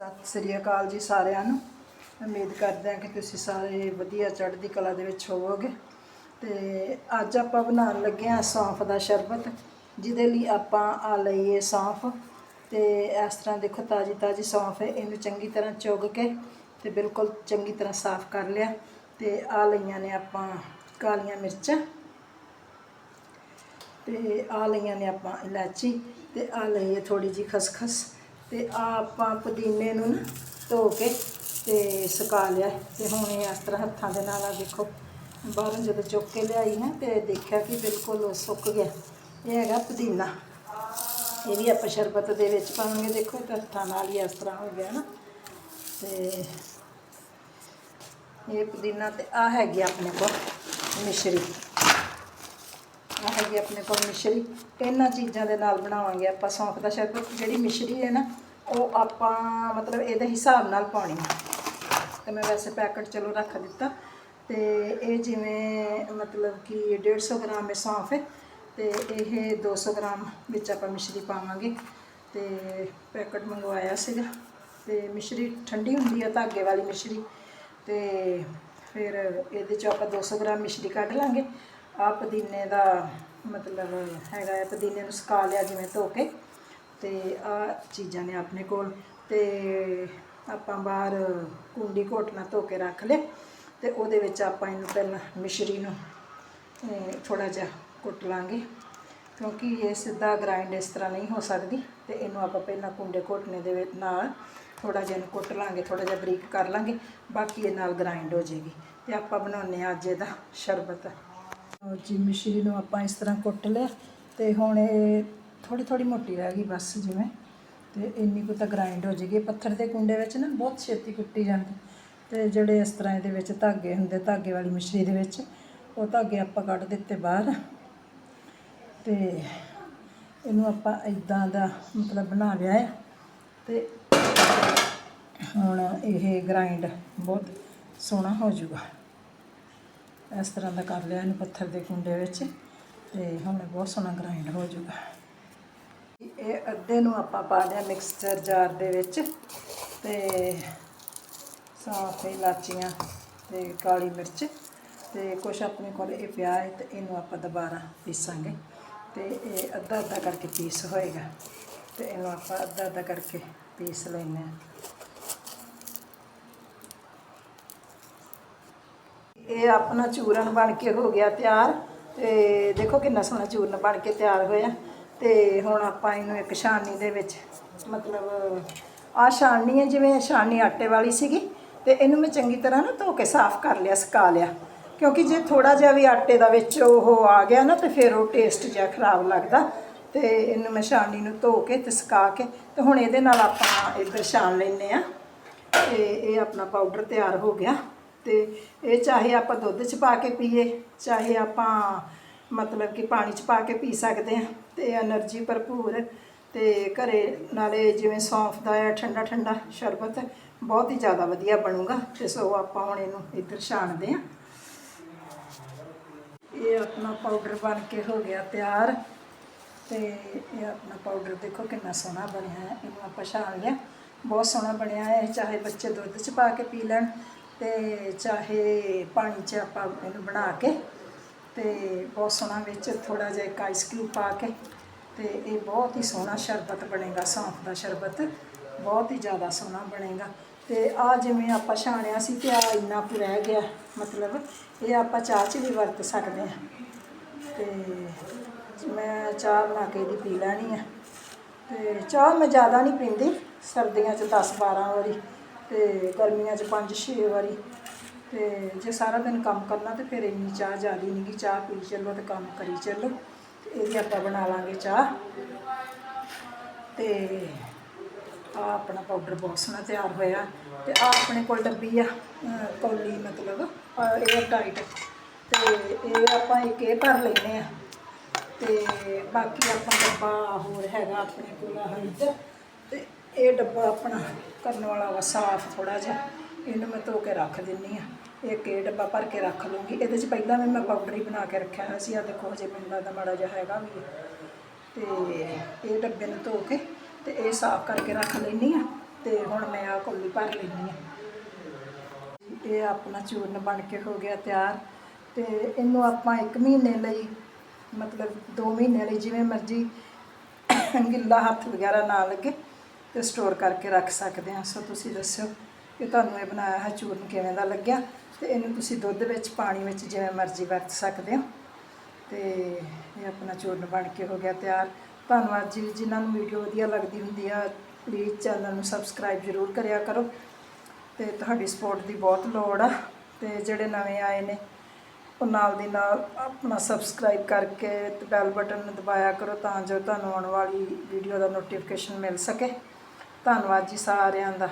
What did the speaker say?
ਸਤਿ ਸ੍ਰੀ ਅਕਾਲ ਜੀ ਸਾਰਿਆਂ ਨੂੰ। ਉਮੀਦ ਕਰਦੇ ਹਾਂ ਕਿ ਤੁਸੀਂ ਸਾਰੇ ਵਧੀਆ ਚੜ੍ਹਦੀ ਕਲਾ ਦੇ ਵਿੱਚ ਹੋਵੋਗੇ। ਤੇ ਅੱਜ ਆਪਾਂ ਬਣਾਉਣ ਲੱਗੇ ਹਾਂ ਸੌਂਫ ਦਾ ਸ਼ਰਬਤ, ਜਿਹਦੇ ਲਈ ਆਪਾਂ ਆ ਲਈਏ ਸੌਂਫ। ਤੇ ਇਸ ਤਰ੍ਹਾਂ ਦੇਖੋ ਤਾਜੀ ਤਾਜੀ ਸੌਂਫ ਹੈ, ਇਹਨੂੰ ਚੰਗੀ ਤਰ੍ਹਾਂ ਚੁਗ ਕੇ ਤੇ ਬਿਲਕੁਲ ਚੰਗੀ ਤਰ੍ਹਾਂ ਸਾਫ਼ ਕਰ ਲਿਆ। ਤੇ ਆ ਲਈਆਂ ਨੇ ਆਪਾਂ ਕਾਲੀਆਂ ਮਿਰਚਾਂ। ਤੇ ਆ ਲਈਆਂ ਨੇ ਆਪਾਂ ਇਲਾਚੀ। ਤੇ ਆ ਲਈਏ ਹੈ ਥੋੜੀ ਜੀ ਖਸਖਸ। ਤੇ ਆ ਆਪਾਂ ਪੁਦੀਨੇ ਨੂੰ ਨਾ ਧੋ ਕੇ ਤੇ ਸੁਕਾ ਲਿਆ ਤੇ ਹੁਣ ਇਹ ਇਸ ਤਰ੍ਹਾਂ ਹੱਥਾਂ ਦੇ ਨਾਲ ਆ ਦੇਖੋ, ਬਾਹਰੋਂ ਜਦੋਂ ਚੁੱਕ ਕੇ ਲਿਆਈ ਨਾ ਤੇ ਦੇਖਿਆ ਕਿ ਬਿਲਕੁਲ ਉਹ ਸੁੱਕ ਗਿਆ। ਇਹ ਹੈਗਾ ਪੁਦੀਨਾ। ਇਹ ਵੀ ਆਪਾਂ ਸ਼ਰਬਤ ਦੇ ਵਿੱਚ ਪਾਵਾਂਗੇ। ਦੇਖੋ ਤੇ ਹੱਥਾਂ ਨਾਲ ਹੀ ਇਸ ਤਰ੍ਹਾਂ ਹੋ ਗਿਆ ਨਾ। ਤੇ ਇਹ ਪੁਦੀਨਾ ਤੇ ਆ ਹੈਗੀ ਆਪਣੇ ਕੋਲ ਮਿਸ਼ਰੀ। ਆ ਹੈਗੀ ਆਪਣੇ ਕੋਲ ਮਿਸ਼ਰੀ। ਇਹਨਾਂ ਚੀਜ਼ਾਂ ਦੇ ਨਾਲ ਬਣਾਵਾਂਗੇ ਆਪਾਂ ਸੌਂਫ ਦਾ ਸ਼ਰਬਤ। ਜਿਹੜੀ ਮਿਸ਼ਰੀ ਹੈ ਨਾ, ਉਹ ਆਪਾਂ ਮਤਲਬ ਇਹਦੇ ਹਿਸਾਬ ਨਾਲ ਪਾਉਣੀ ਹੈ ਤੇ ਮੈਂ ਵੈਸੇ ਪੈਕਟ ਚਲੋ ਰੱਖ ਦਿੱਤਾ। ਤੇ ਇਹ ਜਿਵੇਂ ਮਤਲਬ ਕਿ 150 ਗ੍ਰਾਮ ਇਹ ਸੌਂਫ ਹੈ। ਤੇ ਇਹ 200 ਗ੍ਰਾਮ ਵਿੱਚ ਆਪਾਂ ਮਿਸ਼ਰੀ ਪਾਵਾਂਗੇ। ਤੇ ਪੈਕਟ ਮੰਗਵਾਇਆ ਸੀਗਾ। ਤੇ ਮਿਸ਼ਰੀ ਠੰਡੀ ਹੁੰਦੀ ਆ, ਧਾਗੇ ਵਾਲੀ ਮਿਸ਼ਰੀ। ਤੇ ਫਿਰ ਇਹਦੇ ਚੋਂ ਆਪਾਂ 200 ਗ੍ਰਾਮ ਮਿਸ਼ਰੀ ਕੱਢ ਲਾਂਗੇ। ਆ ਪੁਦੀਨੇ ਦਾ ਮਤਲਬ ਹੈਗਾ ਹੈ, ਪੁਦੀਨੇ ਨੂੰ ਸੁਕਾ ਲਿਆ ਜਿਵੇਂ ਧੋ ਕੇ ਤੇ ਆ ਚੀਜ਼ਾਂ ਨੇ ਆਪਣੇ ਕੋਲ ਤੇ ਆਪਾਂ ਬਾਹਰ ਕੁੰਡੀ ਘੋਟਣਾ ਧੋ ਕੇ ਰੱਖ ਲਿਆ ਤੇ ਉਹਦੇ ਵਿੱਚ ਆਪਾਂ ਇਹਨੂੰ ਪਹਿਲਾਂ ਮਿਸ਼ਰੀ ਨੂੰ ਥੋੜਾ ਜਿਹਾ ਕੁੱਟ ਲਾਂਗੇ ਕਿਉਂਕਿ ਇਹ ਸਿੱਧਾ ਗ੍ਰਾਈਂਡ ਇਸ ਤਰ੍ਹਾਂ ਨਹੀਂ ਹੋ ਸਕਦੀ ਤੇ ਇਹਨੂੰ ਆਪਾਂ ਪਹਿਲਾਂ ਕੁੰਡੇ ਘੋਟਣੇ ਦੇ ਵਿੱਚ ਨਾਲ ਥੋੜਾ ਜਿਹਾ ਇਹਨੂੰ ਕੁੱਟ ਲਾਂਗੇ ਥੋੜਾ ਜਿਹਾ ਬਰੀਕ ਕਰ ਲਾਂਗੇ, ਬਾਕੀ ਇਹ ਨਾਲ ਗ੍ਰਾਈਂਡ ਹੋ ਜਾਏਗੀ ਤੇ ਆਪਾਂ ਬਣਾਉਂਦੇ ਆ ਅੱਜ ਇਹਦਾ ਸ਼ਰਬਤ। ਜੀ ਮਿਸ਼ਰੀ ਨੂੰ ਆਪਾਂ ਇਸ ਤਰ੍ਹਾਂ ਕੁੱਟ ਲਿਆ ਤੇ ਹੁਣ ਇਹ ਥੋੜੀ ਥੋੜੀ ਮੋਟੀ ਰਹਿ ਗਈ ਬਸ ਜਿਵੇਂ। ਤੇ ਇੰਨੀ ਕੁ ਤਾਂ ਗ੍ਰਾਈਂਡ ਹੋ ਜਾਏਗੀ। ਪੱਥਰ ਦੇ ਕੁੰਡੇ ਵਿੱਚ ਨਾ ਬਹੁਤ ਛੇਤੀ ਕੁੱਟੀ ਜਾਂਦੀ। ਤੇ ਜਿਹੜੇ ਇਸ ਤਰ੍ਹਾਂ ਇਹਦੇ ਵਿੱਚ ਧਾਗੇ ਹੁੰਦੇ, ਧਾਗੇ ਵਾਲੀ ਮਿਸ਼ਰੀ ਦੇ ਵਿੱਚ, ਉਹ ਧਾਗੇ ਆਪਾਂ ਕੱਢ ਦਿੱਤੇ ਬਾਹਰ। ਤੇ ਇਹਨੂੰ ਆਪਾਂ ਇਦਾਂ ਦਾ ਮਤਲਬ ਬਣਾ ਲਿਆ ਹੈ। ਤੇ ਹੁਣ ਇਹ ਗ੍ਰਾਈਂਡ ਬਹੁਤ ਸੋਹਣਾ ਹੋ ਜਾਊਗਾ। ਇਸ ਤਰ੍ਹਾਂ ਦਾ ਕਰ ਲਿਆ ਇਹਨੂੰ ਪੱਥਰ ਦੇ ਕੁੰਡੇ ਵਿੱਚ ਤੇ ਹੁਣ ਇਹ ਬਹੁਤ ਸੋਹਣਾ ਗ੍ਰਾਈਂਡ ਹੋ ਜਾਊਗਾ। ਇਹ ਅੱਧੇ ਨੂੰ ਆਪਾਂ ਪਾ ਲਿਆ ਮਿਕਸਚਰ ਜਾਰ ਦੇ ਵਿੱਚ ਤੇ ਸਾਫ਼ ਇਲਾਚੀਆਂ ਤੇ ਕਾਲੀ ਮਿਰਚ ਤੇ ਕੁਛ ਆਪਣੇ ਕੋਲ ਇਹ ਪਿਆ ਹੈ ਤੇ ਇਹਨੂੰ ਆਪਾਂ ਦੁਬਾਰਾ ਪੀਸਾਂਗੇ ਤੇ ਇਹ ਅੱਧਾ ਅੱਧਾ ਕਰਕੇ ਪੀਸ ਹੋਏਗਾ ਤੇ ਇਹਨੂੰ ਆਪਾਂ ਅੱਧਾ ਅੱਧਾ ਕਰਕੇ ਪੀਸ ਲੈਂਦੇ ਇਹ ਆਪਣਾ ਚੂਰਨ ਬਣ ਕੇ ਹੋ ਗਿਆ ਤਿਆਰ ਤੇ ਦੇਖੋ ਕਿੰਨਾ ਸੋਹਣਾ ਚੂਰਨ ਬਣ ਕੇ ਤਿਆਰ ਹੋਇਆ ਤੇ ਹੁਣ ਆਪਾਂ ਇਹਨੂੰ ਇੱਕ ਛਾਨਣੀ ਦੇ ਵਿੱਚ ਮਤਲਬ ਆ ਛਾਨਣੀ ਹੈ ਜਿਵੇਂ ਛਾਨਣੀ ਆਟੇ ਵਾਲੀ ਸੀਗੀ ਤੇ ਇਹਨੂੰ ਮੈਂ ਚੰਗੀ ਤਰ੍ਹਾਂ ਨਾ ਧੋ ਕੇ ਸਾਫ਼ ਕਰ ਲਿਆ, ਸੁਕਾ ਲਿਆ। ਕਿਉਂਕਿ ਜੇ ਥੋੜਾ ਜਿਹਾ ਵੀ ਆਟੇ ਦਾ ਵਿੱਚ ਉਹ ਆ ਗਿਆ ਨਾ ਤੇ ਫਿਰ ਉਹ ਟੇਸਟ ਜਿਹਾ ਖਰਾਬ ਲੱਗਦਾ ਤੇ ਇਹਨੂੰ ਮੈਂ ਛਾਨਣੀ ਨੂੰ ਧੋ ਕੇ ਤੇ ਸੁਕਾ ਕੇ ਤੇ ਹੁਣ ਇਹਦੇ ਨਾਲ ਆਪਾਂ ਇੱਧਰ ਛਾਣ ਲੈਨੇ ਆ ਤੇ ਇਹ ਆਪਣਾ ਪਾਊਡਰ ਤਿਆਰ ਹੋ ਗਿਆ। ਤੇ ਇਹ ਚਾਹੇ ਆਪਾਂ ਦੁੱਧ 'ਚ ਪਾ ਕੇ ਪੀਏ, ਚਾਹੇ ਆਪਾਂ ਮਤਲਬ ਕਿ ਪਾਣੀ 'ਚ ਪਾ ਕੇ ਪੀ ਸਕਦੇ ਹਾਂ, ਤੇ એનર્ਜੀ ਭਰਪੂਰ ਤੇ ਘਰੇ ਨਾਲੇ ਜਿਵੇਂ ਸੌਂਫ ਦਾ ਹੈ, ਠੰਡਾ ਠੰਡਾ ਸ਼ਰਬਤ, ਬਹੁਤ ਹੀ ਜ਼ਿਆਦਾ ਵਧੀਆ ਬਣੂਗਾ, ਤੇ ਸੋ ਆਪਾਂ ਹੁਣ ਇਹਨੂੰ ਇੱਧਰ ਛਾਣਦੇ ਹਾਂ। ਇਹ ਆਪਣਾ ਪਾਊਡਰ ਬਣ ਕੇ ਹੋ ਗਿਆ ਤਿਆਰ, ਤੇ ਇਹ ਆਪਣਾ ਪਾਊਡਰ ਦੇਖੋ ਕਿੰਨਾ ਸੋਹਣਾ ਬਣਿਆ ਹੈ, ਇਹਨੂੰ ਆਪਾਂ ਛਾਣ ਲਿਆ। ਬਹੁਤ ਸੋਹਣਾ ਬਣਿਆ ਹੈ ਚਾਹੇ ਬੱਚੇ ਦੁੱਧ 'ਚ ਪਾ ਕੇ ਪੀ ਲੈਣ ਤੇ ਚਾਹੇ ਪਾਣੀ 'ਚ ਆਪਾਂ ਇਹਨੂੰ ਬਣਾ ਕੇ ਤੇ ਬਹੁਤ ਸੋਹਣਾ ਵਿੱਚ ਥੋੜਾ ਜਿਹਾ ਇੱਕ ਆਈਸ ਕਿਊਬ ਪਾ ਕੇ ਤੇ ਇਹ ਬਹੁਤ ਹੀ ਸੋਹਣਾ ਸ਼ਰਬਤ ਬਣੇਗਾ, ਸੌਂਫ ਦਾ ਸ਼ਰਬਤ। ਬਹੁਤ ਹੀ ਜ਼ਿਆਦਾ ਸੋਹਣਾ ਬਣੇਗਾ। ਤੇ ਆ ਜਿਵੇਂ ਆਪਾਂ ਛਾਣਿਆ ਸੀ ਤੇ ਆ ਇੰਨਾ ਕੁ ਰਹਿ ਗਿਆ, ਮਤਲਬ ਇਹ ਆਪਾਂ ਚਾਹ 'ਚ ਵੀ ਵਰਤ ਸਕਦੇ ਹਾਂ। ਤੇ ਮੈਂ ਚਾਹ ਬਣਾ ਕੇ ਇਹਦੀ ਪੀ ਲੈਣੀ ਆ। ਤੇ ਚਾਹ ਮੈਂ ਜ਼ਿਆਦਾ ਨਹੀਂ ਪੀਂਦੀ, ਸਰਦੀਆਂ 'ਚ 10 12 ਵਾਰੀ। ਤੇ ਗਰਮੀਆਂ 'ਚ 5 6 ਵਾਰੀ ਤੇ ਜੇ ਸਾਰਾ ਦਿਨ ਕੰਮ ਕਰਨਾ ਤੇ ਫਿਰ ਇੰਨੀ ਚਾਹ ਜ਼ਿਆਦੀ ਨਹੀਂ ਕਿ ਚਾਹ ਪੀ ਚੱਲੋ ਤੇ ਕੰਮ ਕਰੀ ਚੱਲੋ। ਇਹ ਵੀ ਆਪਾਂ ਬਣਾ ਲਾਂਗੇ ਚਾਹ। ਤੇ ਆ ਆਪਣਾ ਪਾਊਡਰ ਬਹੁਤ ਸੋਹਣਾ ਤਿਆਰ ਹੋਇਆ ਤੇ ਆ ਆਪਣੇ ਕੋਲ ਡੱਬੀ ਆ, ਅਹ ਕੌਲੀ ਮਤਲਬ 에ਅਰ ਟਾਈਟ ਤੇ ਇਹ ਆਪਾਂ ਇੱਕ ਇਹ ਭਰ ਲੈਨੇ ਆ। ਤੇ ਬਾਕੀ ਆਪਾਂ ਡੱਬਾ ਹੋਰ ਹੈਗਾ ਆਪਣੇ ਕੋਲ ਆਹ ਤੇ ਇਹ ਡੱਬਾ ਆਪਣਾ ਕਰਨ ਵਾਲਾ ਵਾ, ਸਾਫ਼ ਥੋੜਾ ਜਿਹਾ। ਇਹਨੂੰ ਮੈਂ ਧੋ ਕੇ ਰੱਖ ਦਿੰਨੀ ਆ ਇੱਕ ਇਹ ਡੱਬਾ ਭਰ ਕੇ ਰੱਖ ਲੂੰਗੀ। ਇਹਦੇ 'ਚ ਪਹਿਲਾਂ ਵੀ ਮੈਂ ਪਾਊਡਰ ਹੀ ਬਣਾ ਕੇ ਰੱਖਿਆ ਹੋਇਆ ਸੀ। ਆ ਦੇਖੋ, ਹਜੇ ਮੈਨੂੰ ਲੱਗਦਾ ਮਾੜਾ ਜਿਹਾ ਹੈਗਾ ਵੀ ਹੈ। ਤੇ ਇਹ ਡੱਬੇ ਨੂੰ ਧੋ ਕੇ ਤੇ ਇਹ ਸਾਫ਼ ਕਰਕੇ ਰੱਖ ਲੈਣੀ ਆ ਤੇ ਹੁਣ ਮੈਂ ਆ ਕੋਲੀ ਭਰ ਲੈਂਦੀ ਹਾਂ। ਇਹ ਆਪਣਾ ਚੂਰਨ ਬਣ ਕੇ ਹੋ ਗਿਆ ਤਿਆਰ। ਤੇ ਇਹਨੂੰ ਆਪਾਂ 1 ਮਹੀਨੇ ਲਈ, ਮਤਲਬ 2 ਮਹੀਨੇ ਲਈ ਜਿਵੇਂ ਮਰਜ਼ੀ, ਗਿੱਲਾ ਹੱਥ ਵਗੈਰਾ ਨਾ ਲੱਗੇ। ਤੇ ਸਟੋਰ ਕਰਕੇ ਰੱਖ ਸਕਦੇ ਹਾਂ। ਸੋ ਤੁਸੀਂ ਦੱਸਿਓ ਕਿ ਤੁਹਾਨੂੰ ਇਹ ਬਣਾਇਆ ਹੈ ਚੂਰਨ ਕਿਵੇਂ ਦਾ ਲੱਗਿਆ ਤੇ ਇਹਨੂੰ ਤੁਸੀਂ ਦੁੱਧ ਵਿੱਚ, ਪਾਣੀ ਵਿੱਚ ਜਿਵੇਂ ਮਰਜ਼ੀ ਵਰਤ ਸਕਦੇ ਹੋ। ਤੇ ਇਹ ਆਪਣਾ ਚੂਰਨ ਬਣ ਕੇ ਹੋ ਗਿਆ ਤਿਆਰ। ਧੰਨਵਾਦ ਜੀ ਜਿਨ੍ਹਾਂ ਨੂੰ ਵੀਡੀਓ ਵਧੀਆ ਲੱਗਦੀ ਹੁੰਦੀ ਆ ਪਲੀਜ਼ ਚੈਨਲ ਨੂੰ ਸਬਸਕ੍ਰਾਈਬ ਜ਼ਰੂਰ ਕਰਿਆ ਕਰੋ। ਤੇ ਤੁਹਾਡੀ ਸਪੋਰਟ ਦੀ ਬਹੁਤ ਲੋੜ ਆ। ਤੇ ਜਿਹੜੇ ਨਵੇਂ ਆਏ ਨੇ, ਉਹ ਨਾਲ ਦੀ ਨਾਲ ਆਪਣਾ ਸਬਸਕ੍ਰਾਈਬ ਕਰਕੇ ਤੇ ਬੈਲ ਬਟਨ ਨੂੰ ਦਬਾਇਆ ਕਰੋ ਤਾਂ ਜੋ ਤੁਹਾਨੂੰ ਆਉਣ ਵਾਲੀ ਵੀਡੀਓ ਦਾ ਨੋਟੀਫਿਕੇਸ਼ਨ ਮਿਲ ਸਕੇ। ਧੰਨਵਾਦ ਜੀ ਸਾਰਿਆਂ ਦਾ।